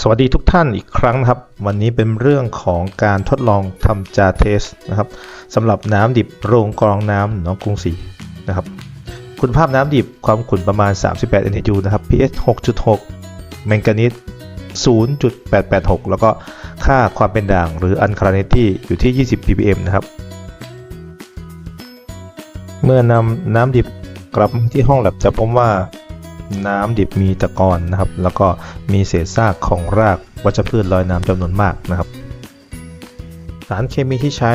สวัสดีทุกท่านอีกครั้งนะครับ วันนี้เป็นเรื่องของการทดลองทำจาเทสนะครับสำหรับน้ำดิบโรงกรองน้ำหนองกรุงศรีนะครับ คุณภาพน้ำดิบความขุ่นประมาณ 38 NHU นะครับ pH 6.6 แมงกานีส0.886 แล้วก็ค่าความเป็นด่างหรือ alkalinity อยู่ที่ 20 ppm นะครับ เมื่อนำน้ำดิบกลับที่ห้องแลบจะพบว่า น้ำดิบมีตะกอนนะครับ แล้วก็มีเศษซากของรากวัชพืชลอยน้ำจำนวนมากนะครับ สารเคมีที่ใช้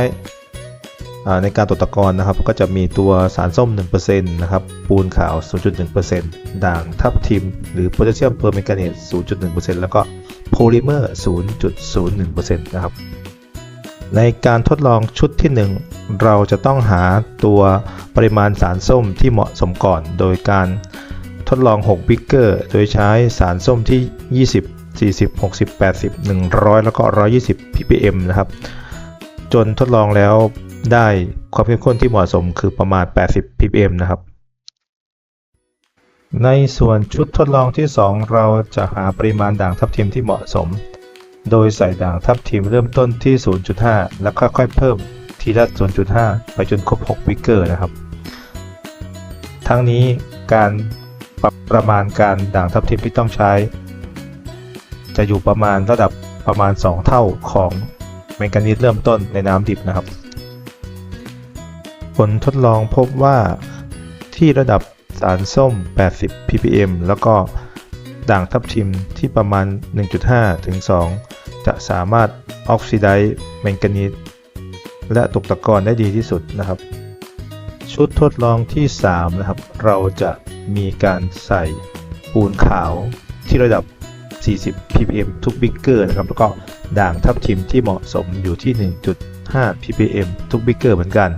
ในการตรวจตะกอนนะครับ ก็จะมีตัวสารส้ม 1%นะครับ ปูนขาว 0.1%ด่างทับทิม หรือโพแทสเซียมเพอร์แมงกาเนต 0.1%แล้วก็โพลิเมอร์ 0.01%นะครับ ในการทดลองชุดที่ 1 เราจะต้องหาตัวปริมาณสารส้มที่เหมาะสมก่อน โดยการ ทดลอง 6 บิ๊กเกอร์ โดยใช้สารส้มที่ 20 40 60 80 100 แล้วก็ 120 ppm นะครับ จนทดลองแล้วได้ความเข้มข้นที่เหมาะสมคือประมาณ 80 ppm นะครับ ในส่วนชุดทดลองที่ 2 เราจะหาปริมาณด่างทับทิมที่เหมาะสม โดยใส่ด่างทับทิมเริ่มต้นที่ 0.5 แล้วค่อยๆเพิ่มทีละ 0.5 ไปจนครบ 6 วิกเกอร์นะครับ ทั้งนี้การ ปรับประมาณการด่างทับทิมที่ต้องใช้ จะอยู่ประมาณระดับประมาณ 2 เท่าของแมงกานีสเริ่มต้นในน้ำดิบนะครับ ผลทดลองพบว่าที่ระดับสารส้ม 80 ppm แล้วก็ด่างทับทิมที่ประมาณ 1.5 ถึง 2 จะสามารถออกซิไดซ์แมงกานีสและตกตะกอนได้ดีที่สุดนะครับ ชุดทดลองที่ 3 นะครับ เราจะ มีการใส่ปูนขาวที่ระดับ 40 ppm ทุกบิ๊กเกอร์นะครับ แล้วก็ด่างทับทิมที่เหมาะสมอยู่ที่ 1.5 ppm ทุกบิ๊กเกอร์เหมือนกัน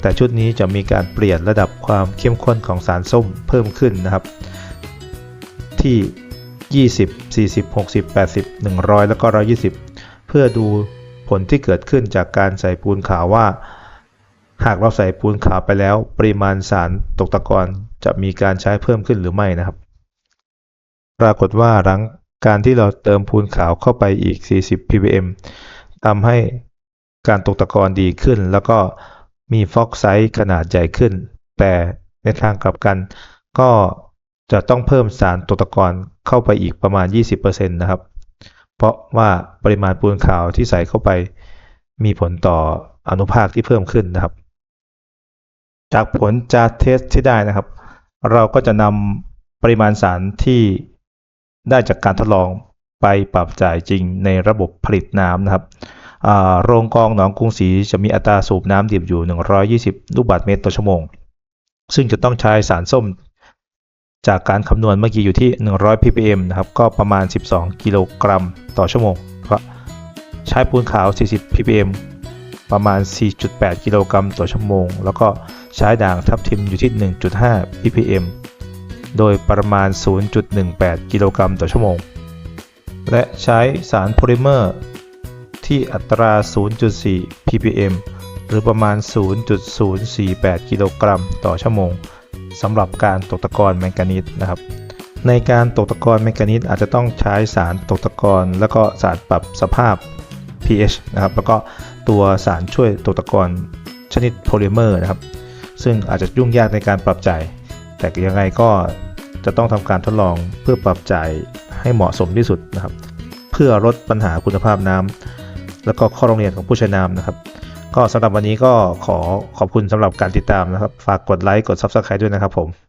แต่ชุดนี้จะมีการเปลี่ยนระดับความเข้มข้นของสารส้มเพิ่มขึ้นนะครับ ที่ 20 40 60 80 100 แล้วก็ 120 เพื่อดูผลที่เกิดขึ้นจากการใส่ปูนขาวว่า หากเราใส่ปูนขาวไปแล้ว ปริมาณสารตกตะกอน จะมีการใช้เพิ่มขึ้นหรือไม่นะครับ ปรากฏว่าหลังการที่เราเติมปูนขาวเข้าไปอีก 40 ppm ทำให้การตกตะกอนดีขึ้น แล้วก็มีฟอกไซส์ขนาดใหญ่ขึ้น แต่ในทางกลับกันก็จะต้องเพิ่มสารตกตะกอนเข้าไปอีกประมาณ 20%นะครับ เพราะว่าปริมาณปูนขาวที่ใส่เข้าไป มีผลต่ออนุภาคที่เพิ่มขึ้นนะครับ จากผลจากเทสที่ได้นะครับ เราก็จะนำปริมาณสารที่ได้จากการทดลองไปปรับจ่ายจริงในระบบผลิตน้ำนะครับโรงกองหนองกรุงศรีจะมีอัตราสูบน้ำดิบอยู่ 120 ลูกบาศก์เมตรต่อชั่วโมง ซึ่งจะต้องใช้สารส้ม จากการคำนวณเมื่อกี้อยู่ที่ 100 ppm นะครับ ก็ประมาณ 12 กิโลกรัมต่อชั่วโมงก็ใช้ปูนขาว 40 ppm ประมาณ 4.8 กิโลกรัมต่อชั่วโมง แล้วก็ ใช้ด่างทับทิมอยู่ที่ 1.5 ppm โดยประมาณ 0.18 กิโลกรัมต่อชั่วโมง และใช้สารโพลิเมอร์ ที่อัตรา 0.4 ppm หรือประมาณ 0.048 กิโลกรัมต่อชั่วโมงสำหรับการตกตะกอนแมงกานีสนะครับในการตกตะกอนแมงกานีสอาจจะต้องใช้สารตกตะกอนแล้วก็สารปรับสภาพ pH นะครับแล้วก็ตัวสารช่วยตกตะกอนชนิดโพลิเมอร์นะครับ ซึ่งอาจจะยุ่งยากในการปรับจ่าย แต่ยังไงก็จะต้องทำการทดลองเพื่อปรับจ่ายให้เหมาะสมที่สุดนะครับ เพื่อลดปัญหาคุณภาพน้ำแล้วก็ข้อโรงเรียนของผู้ใช้น้ำนะครับ ก็สำหรับวันนี้ก็ขอขอบคุณสำหรับการติดตามนะครับ ฝากกดไลค์กด Subscribe ด้วยนะครับผม